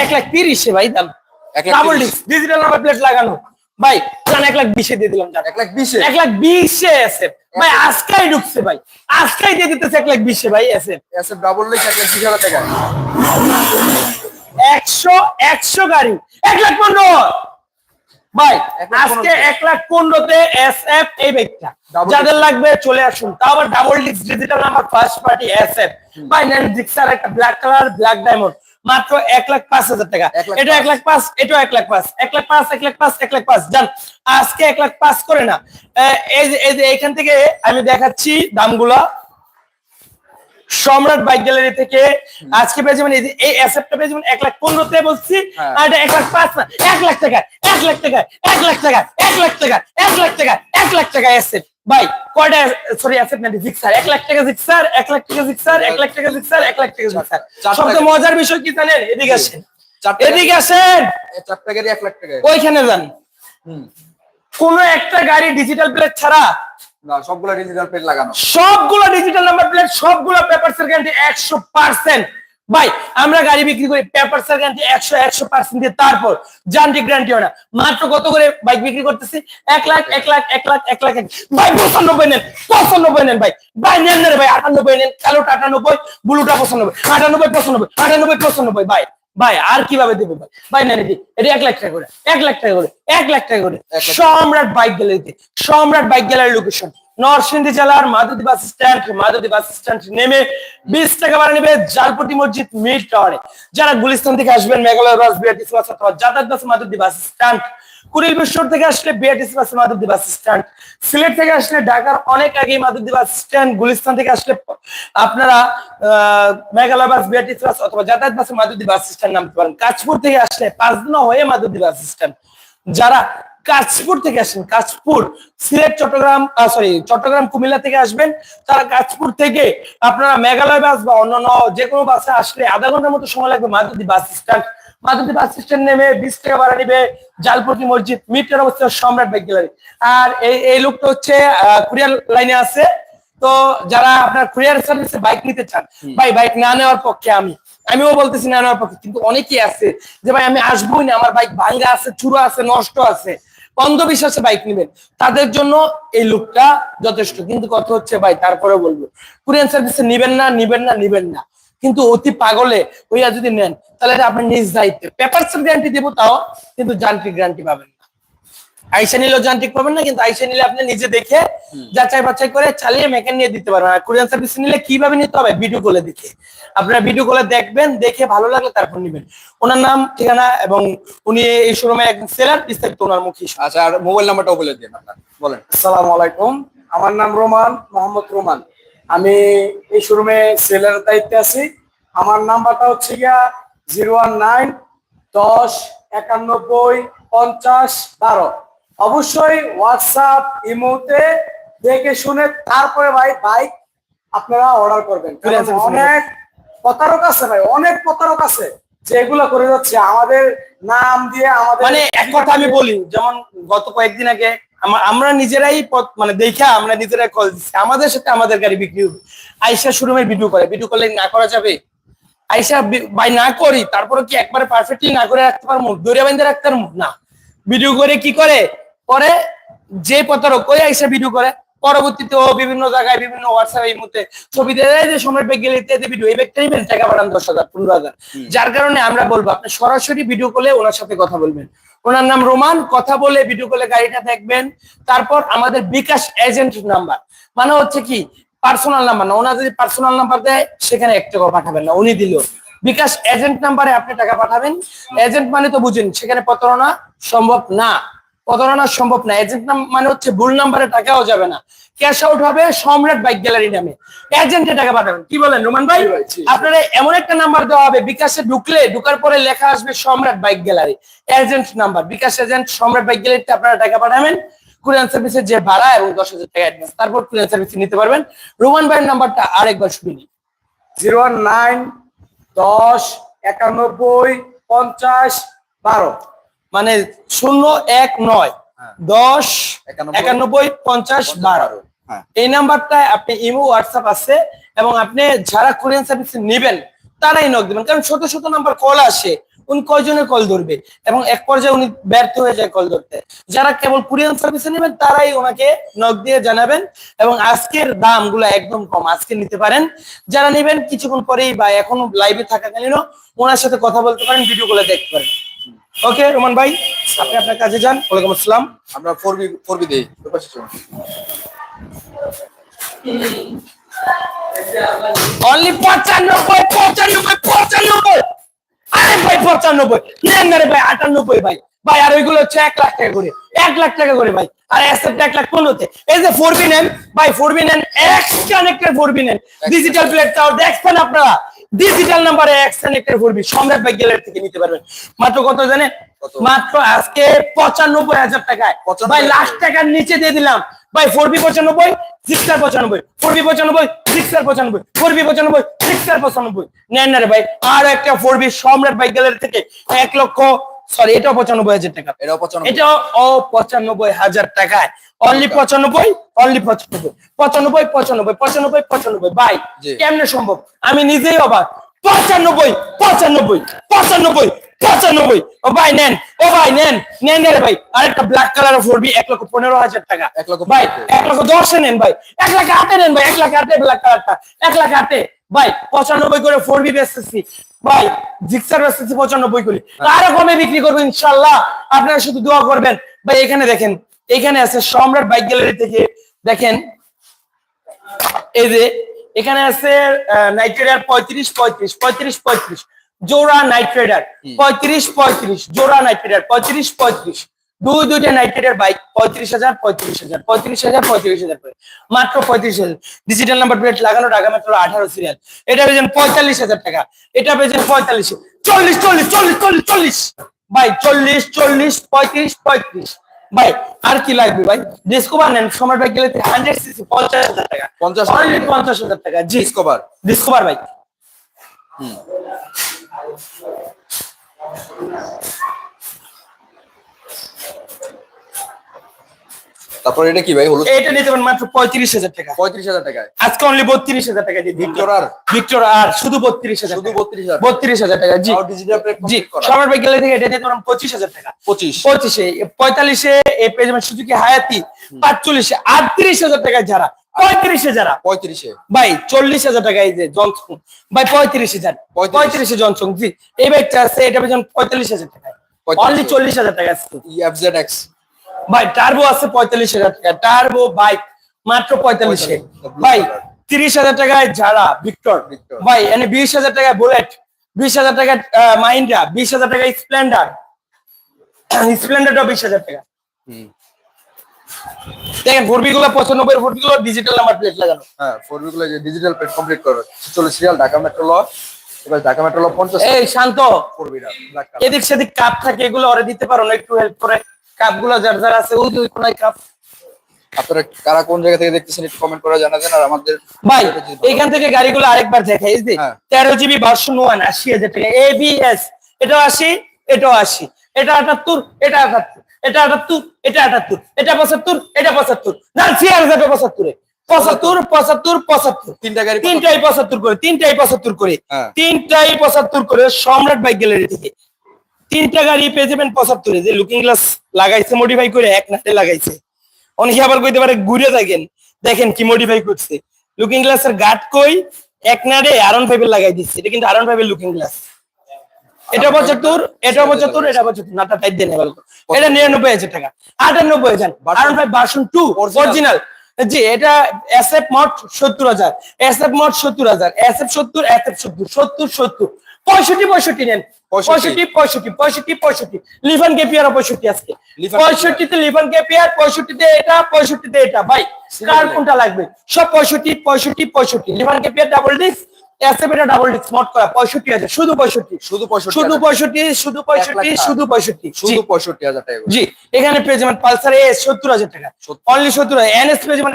এক লাখ তিরিশে ভাই দাম double disc digital number plate লাগানো ভাই জান এক লাখ বিশে দিয়ে দিলাম এক লাখ বিশে এক লাখ বিশে এসে ভাই আজকাই ঢুকছে ভাই আজকাই দিয়ে দিতেছে এক লাখ বিশে ভাই ডাবল ডিস্ক এক লাখ বিশ হাজার টাকা একশো একশো গাড়ি এক লাখ পনেরো ভাই আজকে এক লাখ পনেরোতে এস এফ এই বাইকটা যাদের লাগবে চলে আসুন তাও আবার double disc digital number first party S F ভাই নেন জিক্সার একটা ব্ল্যাক কালার ব্ল্যাক ডায়মন্ড মাত্র এক লাখ পাঁচ হাজার টাকা এটা এক লাখ পাঁচ এটাও এক লাখ পাঁচ এক লাখ পাঁচ এক লাখ পাঁচ এক লাখ পাঁচ জান আজকে এক লাখ পাঁচ করে না এই যে এই যে এখান থেকে আমি দেখাচ্ছি দামগুলা সম্রাট বাইক গ্যালারি থেকে আজকে পেয়ে যাবেন এই অ্যাসেপ্টটা পেয়ে যাবেন এক লাখ পনেরোতে বলছি হ্যাঁ। আর এটা এক লাখ পাঁচ না এক লাখ টাকা এক লাখ টাকা এক লাখ টাকা এক লাখ টাকা এক লাখ টাকা এক লাখ টাকা অ্যাসেট ভাই কয়টা সরি অ্যাসেট না জিক্সার এক লাখ টাকা জিক্সার এক লাখ টাকা জিক্সার এক লাখ টাকা জিক্সার এক লাখ টাকা জিক্সার সবচেয়ে মজার বিষয় কি জানেন? এদিকে আসেন। এদিকে আসেন। এই চার টাকারই এক লাখ টাকা। ওইখানে যান। কোন একটা গাড়ি ডিজিটাল প্লেট ছাড়া? না সবগুলো ডিজিটাল প্লেট লাগানো। সবগুলো ডিজিটাল নাম্বার প্লেট সবগুলো পেপার গ্যারান্টি একশো পার্সেন্ট ভাই আমরা গাড়ি বিক্রি করি পেপার সার গ্যারান্টি একশো একশো পার্সেন্ট দিয়ে তারপর। যান্ত্রিক গ্যারান্টি হয় না। মাত্র কত করে বাইক বিক্রি করতেছি? এক লাখ এক লাখ এক লাখ এক লাখ। ভাই পঁচানব্বই নেন পঁচানব্বই নেন ভাই। ভাই নেন না ভাই আটানব্বই নেন। কালোটা আটানব্বই ব্লুটা পঁচানব্বই। আটানব্বই পঁচানব্বই আটানব্বই পঁচানব্বই ভাই। ভাই আর কীভাবে দেবো ভাই? ভাই নেন এটি। এটা এক লাখ টাকা করে এক লাখ টাকা করে এক লাখ টাকা করে। সম্রাট বাইক গ্যালারিতে সম্রাট বাইক গ্যালারি লোকেশন নরসিংদী জেলার মাধুদী বাস স্ট্যান্ড মাধুদী বাস স্ট্যান্ড নেমে বিশ টাকা ভাড়া নেবে জালপটি মসজিদ মিড টাওয়ারে। যারা গুলিস্তান থেকে আসবেন, মেঘালয় বাস, বিআরটিসি বাস অথবা যাতায়াত বাস বাস স্ট্যান্ড। কুড়িল বিশ্বর থেকে আসলে BRTC bus Madhabdi bus stand. Sylhet থেকে আসলে ঢাকার অনেক আগে মাধুদী বাস স্ট্যান্ড, গুলিস্তান থেকে আসলে আপনারা মেঘালয় বাস, বিআরটিসি বাস অথবা যাতায়াত বাসে মাধুদী বাস স্ট্যান্ড নামতে পারেন। কাঁচপুর থেকে আসলে পাঁচ দিন হয়ে মাধুদী বাস স্ট্যান্ড। যারা কাঁচপুর থেকে আসেন কাঁচপুর সিলেট চট্টগ্রাম সরি চট্টগ্রাম কুমিল্লা থেকে আসবেন। তারা কাজপুর থেকে আপনারা মেঘালয় বাস বা অন্যান্য যে কোনো বাসে আসলে আধা ঘণ্টার মতো সময় লাগবে মাধুদী বাস স্ট্যান্ড মাধুদী বাস স্ট্যান্ড নেমে বিশ টাকা ভাড়া নিবে জালপটি মসজিদ মিটার অবস্থিত সম্রাট বাইক গ্যালারি। আর এই এই লোকটা হচ্ছে কুরিয়ার লাইনে আছে। তো যারা আপনার কুরিয়ার সার্ভিসে বাইক নিতে চান ভাই বাইক না নেওয়ার পক্ষে আমি আমিও বলতেছি না নেওয়ার পক্ষে কিন্তু অনেকেই আছে যে ভাই আমি আসবোই না আমার বাইক ভাঙ্গা আছে চুরো আছে নষ্ট আছে। অন্ধবিশ্বাসে বাইক নেবেন। তাদের জন্য এই লুকটা যথেষ্ট। কিন্তু কথা হচ্ছে, ভাই তারপরে বলব, কুরিয়ান সার্ভিসে নিবেন না নিবেন না নিবেন না। কিন্তু অতি পাগলে ওইয়া যদি নেন, তাহলে আপনি নিজ দায়িত্বে। পেপার গ্যারান্টি দেবো তাও, কিন্তু যান্ত্রিক গ্যারান্টি পাবেন না। আইসা নিলেও যান্ত্রিক পাবেন না কিন্তু আইসা নিলে আপনি নিজে দেখে যাচাই বাছাই করে চালিয়ে মেকান নিয়ে দিতে পারবেন। আর কোরিয়ান সার্ভিস নিলে কীভাবে নিতে হবে? ভিডিও কলে দেখে। আপনারা ভিডিও কলে দেখবেন দেখে ভালো লাগলে তারপর নিবেন। ওনার নাম ঠিকানা এবং উনি এই শোরুমে একজন সেলার বিস্তারিত ওনার মুখে আচ্ছা আর মোবাইল নাম্বারটাও বলে দিন আপনার। বলেন। আসসালামু আলাইকুম। আমার নাম রোমান মোহাম্মদ রোমান। আমি এই শোরুমে সেলের দায়িত্বে আছি। আমার নাম্বারটা হচ্ছে গিয়া জিরো ওয়ান নাইন দশ একানব্বই পঞ্চাশ বারো। অবশ্যই হোয়াটসঅ্যাপ ইমোতে দেখে শুনে তারপরে ভাই বাইক আপনারা অর্ডার করবেন। অনেক প্রতারক আছে ভাই অনেক প্রতারক আছে যেগুলো করে যাচ্ছে। আমাদের নাম দিয়ে আমাদের মানে এক কথা আমি বলি যেমন গত কয়েকদিন আগে আমরা নিজেরাই মানে দেখা আমরা নিজেরাই কল দিচ্ছি আমাদের সাথে আমাদের গাড়ি বিক্রি আইসা শোরুমে ভিডিও করে। ভিডিও করলে না করা যাবে? আইসা বাই না করি তারপরে কি একবারে পারফেক্টলি না করে রাখতে পারব? দৌড়ে বাইন্দে রাখতে পারব? না। ভিডিও করে কি করে? পরে যে প্রতারক ওই আইসা ভিডিও করে পরবর্তীতে ও বিভিন্ন জায়গায় বিভিন্ন হোয়াটসঅ্যাপ এই মুহূর্তে ছবি দেয়। যে সম্রাট ব্যাগ গেলে ইত্যাদি ভিডিও এই ব্যাগটা নেবেন টাকা পাঠান দশ হাজার পনেরো হাজার। যার কারণে আমরা বলব আপনি সরাসরি ভিডিও করলে ওনার সাথে কথা বলবেন। ওনার নাম রোমান কথা বলে ভিডিও করলে গাড়িটা দেখবেন। তারপর আমাদের বিকাশ এজেন্ট নাম্বার মানে হচ্ছে কি পার্সোনাল নাম্বার না। ওনার যদি পার্সোনাল নাম্বার দেয় সেখানে এক টাকা পাঠাবেন না উনি দিল। বিকাশ এজেন্ট নাম্বারে আপনি টাকা পাঠাবেন। এজেন্ট মানে তো বুঝেন সেখানে প্রতারণা সম্ভব না। প্রতারণা সম্ভব না। এজেন্ট নাম মানে হচ্ছে ভুল নাম্বারে টাকাও যাবে না। ক্যাশ আউট হবে সম্রাট বাইক গ্যালারি নামে। এজেন্টে টাকা পাঠাবেন। কি বলেন রোমান ভাই? আপনারা এমন একটা নাম্বার দেওয়া হবে বিকাশে ঢুকলে ঢুকার পরে লেখা আসবে Samrat bike gallery agent number bKash agent Samrat bike গ্যালারিতে আপনারা টাকা পাঠাবেন। কুরিয়ান সার্ভিসের যে ভাড়া এবং দশ হাজার টাকা অ্যাডভান্স তারপর কুরিয়ান সার্ভিস নিতে পারবেন। রোমান ভাইয়ের নাম্বারটা আরেকবার শুনি জিরো ওয়ান নাইন দশ একানব্বই পঞ্চাশ বারো। মানে শূন্য এক নয় দশ একানব্বই, পঞ্চাশ বারো। হ্যাঁ। এই নাম্বারটায় আপনি ইমো হোয়াটসঅ্যাপ আছে এবং আপনি যারা কোরিয়ান সার্ভিস নেবেন তারাই নক দেবেন। কারণ ছোট ছোট নাম্বার কল আসে উনি কয়জনের কল ধরবে এবং এক পর্যায়ে উনি ব্যর্থ হয়ে যায় কল ধরতে। যারা কেবল কোরিয়ান সার্ভিসে নেবেন তারাই ওনাকে নক দিয়ে জানাবেন এবং আজকের দাম দামগুলো একদম কম। আজকে নিতে পারেন। যারা নেবেন কিছুক্ষণ পরেই বা এখনও লাইভে থাকাকালীনও ওনার সাথে কথা বলতে পারেন ভিডিও গুলো দেখতে পারেন। ওকে রোমান ভাই আপনি আপনার কাজে যান। ওয়ালাইকুম আসসালাম। আমরা ফোর বি ফোর বি দিই। অনলি পঁচানব্বই পঁচানব্বই পঁচানব্বই। আরে ভাই পঁচানব্বই। নেন না রে ভাই আটানব্বই ভাই। ভাই আর ওইগুলো হচ্ছে এক লাখ টাকা করে। এক লাখ টাকা করে ভাই। আর অ্যাসেপ্ট এক লাখ পনেরোতে। এই যে ফোর বি নেন ভাই ফোর বি নেন এক্স কানেক্টেড ফোর বি নেন ডিজিটাল প্লেট টাওয়ার দেখছেন আপনারা? ডিজিটাল নাম্বারে এক্স কানেক্টেড ফোর বি সম্রাট ভাই গ্যালারি থেকে নিতে পারবেন। মাত্র কত জানেন? কত? মাত্র আজকে পঁচানব্বই হাজার টাকায়। 95 ভাই লাখ টাকার নিচে দিয়ে দিলাম। ভাই ফোর বি পঁচানব্বই সিক্স আর পঁচানব্বই। ফোর বি পঁচানব্বই সিক্স আর পঁচানব্বই। ফোর বি পঁচানব্বই সিক্স আর পঁচানব্বই। নেন না রে ভাই আর একটা four B Samrat bike gallery থেকে এক লক্ষ সরি এটাও পঁচানব্বই হাজার টাকা। এটাও পঁচানব্বই। এটাও ও পঁচানব্বই হাজার টাকায়। অনলি পঁচানব্বই অনলি পঁচানব্বই। পঁচানব্বই পঁচানব্বই পঁচানব্বই পঁচানব্বই। জি। কেমনে সম্ভব? আমি নিজেই অবাক। পঁচানব্বই পঁচানব্বই পঁচানব্বই পঁচানব্বই। ও ভাই নেন ও ভাই নেন নেন নেন রে ভাই। আরেকটা ব্ল্যাক কালার ফোরবি এক লক্ষ পনেরো হাজার টাকা। এক লক্ষ ভাই এক লক্ষ দশে নেন ভাই। এক লাখ আটে নেন ভাই এক লাখ আটে ব্ল্যাক কালারটা এক লাখ আটে। ভাই পঁচানব্বই করে ফোর বি বেচতেছি। ভাই জিক্সার বেচতেছি পঁচানব্বই করে। আরও কমে বিক্রি করব ইনশাল্লাহ। আপনারা শুধু দোয়া করবেন। ভাই এখানে দেখেন এখানে আছে সম্রাট বাইক গ্যালারি থেকে দেখেন, এই যে এখানে আছে নাইট্রেডার পঁয়ত্রিশ পঁয়ত্রিশ পঁয়ত্রিশ পঁয়ত্রিশ। জোড়া নাইট রাইডার পঁয়ত্রিশ পঁয়ত্রিশ। জোড়া নাইট্রেডার পঁয়ত্রিশ পঁয়ত্রিশ। দুই দুইটা নাইট রাইডার বাইক পঁয়ত্রিশ হাজার পঁয়ত্রিশ হাজার পঁয়ত্রিশ হাজার পঁয়ত্রিশ হাজার করে। মাত্র পঁয়ত্রিশ হাজার। ডিজিটাল নাম্বার প্লেট লাগানো ঢাকা মেট্রো আঠারো সিরিয়াল এটা পেয়েছেন পঁয়তাল্লিশ হাজার টাকা। এটা পেয়েছেন পঁয়তাল্লিশ। চল্লিশ চল্লিশ চল্লিশ চল্লিশ চল্লিশ। ভাই, চল্লিশ চল্লিশ, পঁয়ত্রিশ পঁয়ত্রিশ। ভাই আর কি লাগবে ভাই? ডিসকোভার নেন সময় বাইক গেলে হান্ড্রেড সিসি পঞ্চাশ হাজার টাকা। 50,000 অনলি পঞ্চাশ হাজার টাকা জি। ডিসকভার ডিসকভার বাইক তারপর এটা কি ভাই হলুদ? এটা নিতে পারেন মাত্র পঁয়ত্রিশ হাজার টাকা। পঁয়ত্রিশ হাজার টাকায়? আজকে অনলি বত্রিশ হাজার টাকা দিয়ে ভিক্টর আর? ভিক্টর আর শুধু বত্রিশ হাজার শুধু টাকা। 32,000 বত্রিশ হাজার টাকা জি। ডিজিটাল জি সবার বাইক গেলে থেকে এটা নিতে পারেন পঁচিশ হাজার টাকা। পঁচিশ। পঁচিশে পঁয়তাল্লিশে এই পেজমেন্ট সুজুকি হায়াতি পাঁচচল্লিশে আটত্রিশ হাজার টাকায় যারা পঁয়ত্রিশে যারা। পঁয়ত্রিশে। ভাই চল্লিশ হাজার টাকা এই যে জনসন ভাই পঁয়ত্রিশ হাজার পঁয়ত্রিশ। জনসন জি। এই বাইকটা আছে এটা পেয়েছেন পঁয়তাল্লিশ হাজার পঁয়ত্রিশ। অনলি চল্লিশ হাজার টাকা আছে। এফজেড এক্স ভাই টার্বো আছে পঁয়তাল্লিশ হাজার টাকা। টার্বো বাইক মাত্র পঁয়তাল্লিশে। ভাই তিরিশ হাজার টাকায় যারা ভিক্টর। ভাই এনে বিশ হাজার টাকায় বুলেট বিশ হাজার টাকা মাইন্ডা বিশ হাজার টাকা স্প্লেন্ডার স্প্লেন্ডারটা বিশ হাজার টাকা। দেখেন ফোরবি গুলো পঁচানব্বই ফোরবি গুলো ডিজিটাল নাম্বার প্লেট লাগানো। হ্যাঁ ফোরগুলো যে ডিজিটাল প্লেট কমপ্লিট করো। চল্লিশ সিরিয়াল ঢাকা মেট্রো ল এবার ঢাকা মেট্রো ল পঞ্চাশ এই শান্ত। এদিক সেদিক কাপ থাকে এগুলো ওরা দিতে পারো না একটু হেল্প করে। কাপগুলো যার যার আছে ওই দুই কোনায় কাপ। আপনারা কারা কোন জায়গা থেকে দেখতেছেন একটু কমেন্ট করে জানাবেন আর আমাদের ভাই এখান থেকে গাড়িগুলো আরেকবার দেখাই এই যে হ্যাঁ। তেরো জিবি ভার্সন ওয়ান আশি হাজার টাকা। এবিএস এটাও আশি এটাও আশি। এটা আটাত্তর এটা আটাত্তর। এটা আটাত্তর এটা আটাত্তর। এটা পঁচাত্তর এটা পঁচাত্তর। না ছিয়ার যাবে পঁচাত্তরে। পঁচাত্তর পঁচাত্তর পঁচাত্তর। তিনটা গাড়ি তিনটাই পঁচাত্তর করে তিনটাই পঁচাত্তর করে। হ্যাঁ। তিনটাই পঁচাত্তর করে সম্রাট বাইক গ্যালারি থেকে। তিনটা গাড়ি পেয়ে যাবেন পঁচাত্তরে যে লুকিং গ্লাস লাগাইছে মডিফাই করে এক নাটে লাগাইছে। অনেকে আবার কইতে পারে ঘুরে থাকেন দেখেন কি মডিফাই করছে। লুকিং গ্লাসের গাট কই? এক নাটে আরন ফাইভের লাগাই দিচ্ছে। এটা কিন্তু আরন ফাইভের লুকিং গ্লাস এটা পঁচাত্তর এটা পঁচাত্তর এটা পঁচাত্তর। নাটা টাইট দেন এবার এটা নিরানব্বই হাজার টাকা। আটানব্বই হাজার। আরন ফাইভ ভার্সন টু অরিজিনাল জি এটা এসএফ মট সত্তর হাজার। এসএফ মট সত্তর হাজার। এসএফ সত্তর এসএফ সত্তর সত্তর সত্তর। পঁয়ষট্টি পঁয়ষট্টি নেন। পঁয়ষট্টি। পঁয়ষট্টি পঁয়ষট্টি পঁয়ষট্টি লিভান কেপিয়ার পঁয়ষট্টি আজকে? পঁয়ষট্টিতে লিভান কেপিয়ার পঁয়ষট্টিতে এটা পঁয়ষট্টিতে এটা। ভাই কার কোনটা লাগবে? সব পঁয়ষট্টি পঁয়ষট্টি পঁয়ষট্টি। লিভান কেপিয়ার ডাবল ডিস্ক এসএফ এটা ডাবল ডিস্ক মট করা পঁয়ষট্টি হাজার শুধু পঁয়ষট্টি। শুধু পঁয়ষট্টি শুধু হাজার। পঁয়ষট্টি শুধু পঁয়ষট্টি এক লাখ শুধু পঁয়ষট্টি। শুধু জি। পঁয়ষট্টি হাজার টাকা করে। জি এখানে পেয়ে যাবেন পালসার এস সত্তর হাজার টাকা। অনলি সত্তর এনএস পেয়ে যাবেন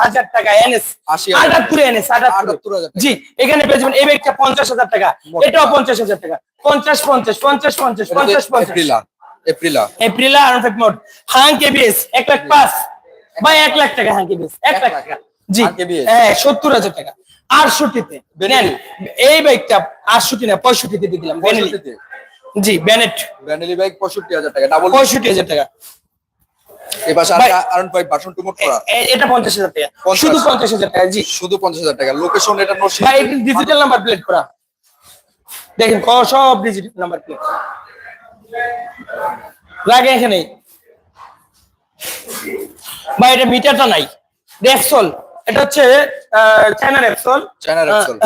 হাজার টাকা এনএস 80,000 আটাত্তরে এনএস আটাত্তর। আটাত্তর হাজার। জি এখানে পেয়ে যাবেন এই ব্যাগটা পঞ্চাশ হাজার টাকা। এটাও টাকা। পঞ্চাশ হাজার টাকা। পঞ্চাশ পঞ্চাশ পঞ্চাশ পঞ্চাশ এটা পঞ্চাশ তো পঞ্চাশ এপ্রিলা এপ্রিলা এপ্রিল আর ফেক মোড হাং কেবিএস এক লাখ পাঁচ। ভাই এক লাখ টাকা হাং কেবিএস এক লাখ টাকা। জি হ্যাঁ সত্তর হাজার টাকা। আটষট্টিতে। নেন এই বাইকটা আটষট্টি না পঁয়ষট্টিতে দিলাম বেনেলি। জি ব্যানেট ভ্যানিলি বাইক পঁয়ষট্টি হাজার টাকা ডাবল পঁয়ষট্টি হাজার টাকা। এটা পঞ্চাশ হাজার টাকা। শুধু পঞ্চাশ হাজার টাকা জি। শুধু পঞ্চাশ হাজার টাকা। লোকেশন এটা ডিজিটাল নাম্বার প্লেট করা। দেখেন ক- সব ডিজিটাল নাম্বার প্লেট লাগে এখানে ভাই এটা মিটারটা নাই। রেপসল এটা হচ্ছে চায়না রেপসল।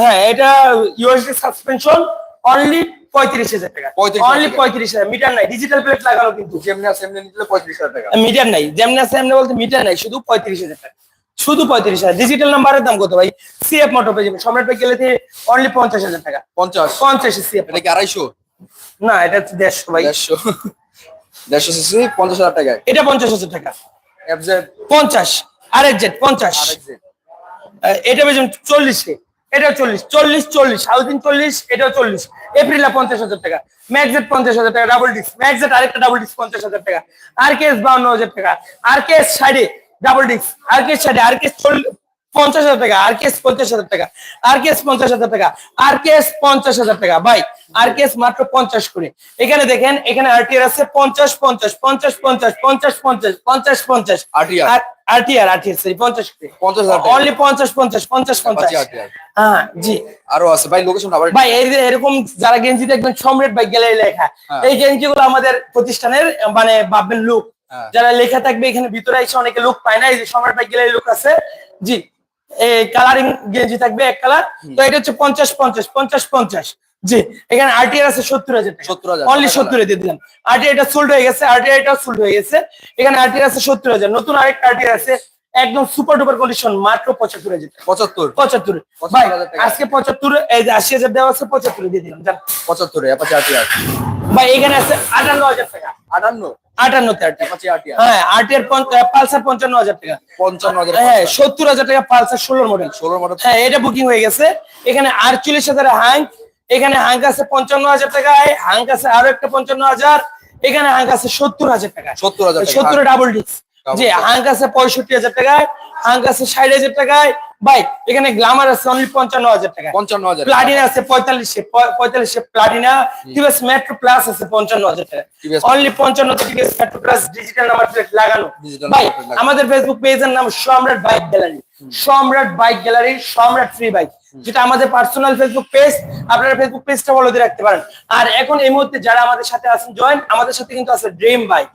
হ্যাঁ এটা ইউএসডি সাসপেনশন অনলি পঁয়ত্রিশ হাজার টাকা। অনলি টাকা। পঁয়ত্রিশ হাজার মিটার নাই। ডিজিটাল প্লেট লাগানো কিন্তু। যেমনি আছে এমনি নিলে পঁয়ত্রিশ হাজার টাকা। মিটার নাই। যেমন আছে এমনি বলতে মিটার নাই। শুধু পঁয়ত্রিশ হাজার টাকা। শুধু পঁয়ত্রিশ হাজার। ডিজিটাল নাম্বারের দাম কত ভাই? সিএফ মোটর পেয়ে যাবেন। সম্রাট গেলে অনলি পঞ্চাশ হাজার টাকা। পঞ্চাশ। পঞ্চাশ সিএফ এটা কি আড়াইশো? না এটা হচ্ছে দেড়শো ভাই। দেড়শো। দেড়শো সিসি পঞ্চাশ হাজার টাকায়। এটা পঞ্চাশ হাজার টাকা। এফজেড পঞ্চাশ। আরেক জেড পঞ্চাশ। এটা বেজন চল্লিশে এটা চল্লিশ চল্লিশ চল্লিশ হাউজিং চল্লিশ এটাও চল্লিশ। এপ্রিলে পঞ্চাশ হাজার টাকা ম্যাকজেট পঞ্চাশ হাজার টাকা ডাবল ডিস্ক ম্যাকজেট আরেকটা ডাবল ডিস্ক পঞ্চাশ হাজার টাকা আর কে এস বাউন্ন হাজার টাকা আর কে এস সাইডে ডাবল ডিস্ক আর কে সাইডে আর কে পঞ্চাশ হাজার টাকা আর কে এস পঞ্চাশ হাজার টাকা আর কে এস পঞ্চাশ হাজার টাকা আর কে এস পঞ্চাশ হাজার টাকা ভাই আর কে এস মাত্র পঞ্চাশ করে। এখানে দেখেন এখানে আর আরটিআর আছে পঞ্চাশ পঞ্চাশ পঞ্চাশ পঞ্চাশ পঞ্চাশ পঞ্চাশ পঞ্চাশ পঞ্চাশ RTR আরটিআর আরটিআর সরি পঞ্চাশ করে পঞ্চাশ হাজার টাকা। অনলি পঞ্চাশ পঞ্চাশ পঞ্চাশ পঞ্চাশ। Apache RTR হ্যাঁ জি। আরও আছে। ভাই লোকেশন আবার ভাই এরকম যারা গেঞ্জি দেখবেন সম্রাট বাইক গেলে লেখা। হ্যাঁ। এই গেঞ্জি গুলো আমাদের প্রতিষ্ঠানের মানে ভাববেন লুক হ্যাঁ। যারা লেখা থাকবে এখানে ভিতরে এসে অনেকে লুক পায় না। এই যে সম্রাট বাইক গেলে লুক আছে। জি। এই কালারিং গেঞ্জি থাকবে এক কালার তো এটা হচ্ছে পঞ্চাশ পঞ্চাশ পঞ্চাশ পঞ্চাশ। জি এখানে আরটিআর আছে সত্তর হাজার 70,000 অনলি সত্তর দিয়ে দিলাম। আরটিআর এটা সোল্ড হয়ে গেছে আরটিআর এটা সোল্ড হয়ে গেছে। এখানে আরটিআর আছে সত্তর হাজার। নতুন আরেকটা আরটিআর আছে একদম সুপার ডুপার কন্ডিশন মাত্র পঁচাত্তর হাজার পঁচাত্তর। পঁচাত্তর। ভাই আজকে পঁচাত্তর এই যে আশি হাজার দেওয়া আছে পঁচাত্তর দিয়ে দিলাম। জান পঁচাত্তরে আরটিআর ভাই এখানে আছে আটান্ন হাজার টাকা। আটান্ন? আটান্নতে আরটিআর হ্যাঁ পালসার পঞ্চান্ন হাজার টাকা। পঞ্চান্ন হাজার হ্যাঁ সত্তর হাজার টাকা পালসার ষোলোর মডেল। ষোলো মডেল। হ্যাঁ এটা বুকিং হয়ে গেছে। এখানে আটচল্লিশ হাজার হাঙ্ক এখানে হাঙ্ক আছে পঞ্চান্ন হাজার টাকায় হাঙ্ক আছে আরও একটা পঞ্চান্ন হাজার এখানে হাঙ্ক আছে সত্তর হাজার টাকা সত্তর হাজার টাকা। সত্তর ডাবল ডিস্ক জি হাঙ্ক আছে পঁয়ষট্টি হাজার টাকায় হাঙ্ক আছে ষাট হাজার টাকায়। ভাই এখানে গ্লামার আছে অনলি পঞ্চান্ন হাজার টাকা। পঞ্চান্ন হাজার প্লাটিনা আছে পঁয়তাল্লিশে পঁয়তাল্লিশে প্লাটিনা টিভিএস মেট্রো প্লাস আছে পঞ্চান্ন হাজার টাকা অনলি পঞ্চান্ন TVS Metro plus digital number plate লাগানো। ভাই। আমাদের ফেসবুক পেজের নাম Samrat bike gallery. Samrat bike gallery Samrat free bike যেটা আমাদের পার্সোনাল ফেসবুক পেজ আপনারা ফেসবুক পেজটা ফলো দিয়ে রাখতে পারেন। আর এখন এই মুহূর্তে যারা আমাদের সাথে আছেন জয়েন আমাদের সাথে কিন্তু আছে ড্রিম বাইক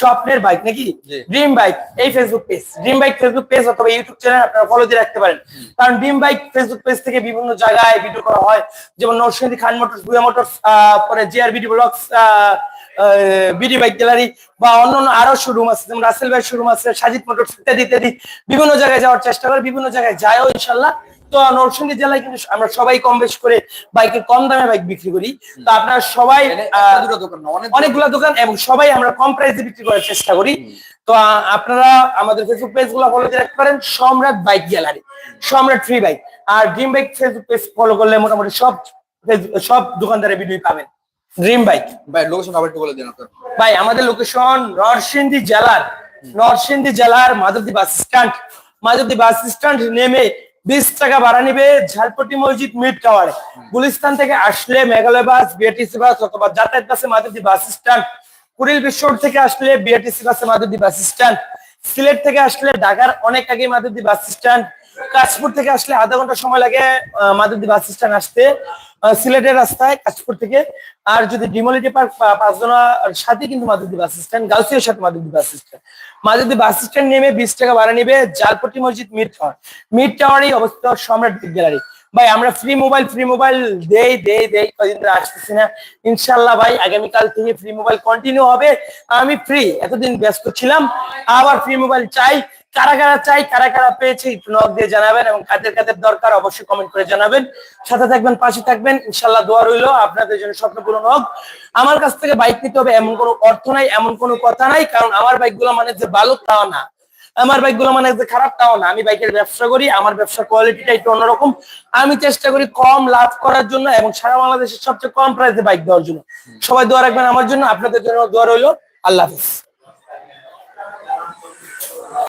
স্বপ্নের বাইক নাকি? ড্রিম বাইক এই Facebook page dream bike Facebook page অথবা ইউটিউব চ্যানেল আপনারা ফলো দিয়ে রাখতে পারেন। কারণ ড্রিম বাইক ফেসবুক পেজ থেকে বিভিন্ন জায়গায় ভিডিও করা হয়। যেমন নরসিংদী খান মোটরস বুয়া মোটরস পরে GR BD blogs BD bike gallery বা অন্য অন্য আরও শোরুম আছে। যেমন রাসেল ভাই শোরুম আছে সাজিদ মোটরস ইত্যাদি ইত্যাদি। বিভিন্ন জায়গায় যাওয়ার চেষ্টা করে বিভিন্ন জায়গায় যায়ও ইনশাল্লাহ। তো নরসিংদী জেলায় কিন্তু আমরা সবাই কম বেশ করে বাইকে কম দামে বাইক বিক্রি করি। তো আপনারা সবাই দোকান অনেকগুলো দোকান এবং সবাই আমরা কম প্রাইসে বিক্রি করার চেষ্টা করি। তো আপনারা আমাদের ফেসবুক পেজগুলো ফলো রাখতে পারেন। Samrat bike gallery Samrat free bike আর dream bike Facebook page follow করলে মোটামুটি সব সব দোকানদারের ভিডিও পাবেন। ড্রিম বাইক ভাই লোকেশন আবার একটু বলে দিন ভাই আমাদের লোকেশন নরসিংদী জেলার নরসিংদী জেলার Madhabdi bus stand Madhabdi bus stand নেমে বিশ টাকা ভাড়া নিবে ঝালপট্টি মসজিদ মিড টাওয়ারে গুলিস্তান থেকে আসলে মেঘালয় বাস বিআরটিসি বাস অথবা যাতায়াত বাসে মাধবদী বাস স্ট্যান্ড। কুড়িল বিশ্ব থেকে আসলে বিআরটিসি বাসে মাধবদী বাস স্ট্যান্ড। সিলেট থেকে আসলে ঢাকার অনেক আগে মাধবদী বাস স্ট্যান্ড। কাশপুর থেকে আসলে আধা ঘণ্টা সময় লাগে মাধবদী বাস স্ট্যান্ড আসতে সিলেটের রাস্তায় কাশপুর থেকে। আর যদি ডিমোলিটি পার্ক পাঁচজনা সাথে কিন্তু মাধবদী বাস স্ট্যান্ড, গাউসিয়ার সাথে Madhabdi bus stand. Madhabdi bus stand নেমে বিশ টাকা ভাড়া নিবে জালপট্টি মসজিদ মিড টাওয়ার। মিড টাওয়ারই অবস্থিত সম্রাট গ্যালারি। ভাই, আমরা ফ্রি মোবাইল ফ্রি মোবাইল দেই দেই দেই, কদিন ধরে আসতেছি না। ইনশাল্লাহ ভাই, আগামীকাল থেকে ফ্রি মোবাইল কন্টিনিউ হবে। আমি ফ্রি এতদিন ব্যস্ত ছিলাম। আবার ফ্রি মোবাইল চাই। কারা কারা চাই, কারা কারা পেয়েছে, একটু নক দিয়ে জানাবেন এবং কাদের কাদের দরকার অবশ্যই কমেন্ট করে জানাবেন। সাথে থাকবেন, পাশে থাকবেন ইনশাল্লাহ দোয়া রইল, আপনাদের জন্য স্বপ্ন পূরণ হোক। আমার কাছ থেকে বাইক নিতে হবে, এমন কোনো অর্থ নাই, এমন কোনো কথা নাই, কারণ আমার বাইকগুলো মানে যে ভালো তাও না। আমার বাইকগুলো মানে যে খারাপ তাও না। আমি বাইকের ব্যবসা করি, আমার ব্যবসার কোয়ালিটিটা একটু অন্যরকম। আমি চেষ্টা করি কম লাভ করার জন্য এবং সারা বাংলাদেশের সবচেয়ে কম প্রাইসে বাইক দেওয়ার জন্য। সবাই দোয়া রাখবেন আমার জন্য, আপনাদের জন্য দোয়া রইল। আল্লাহ হাফিজ।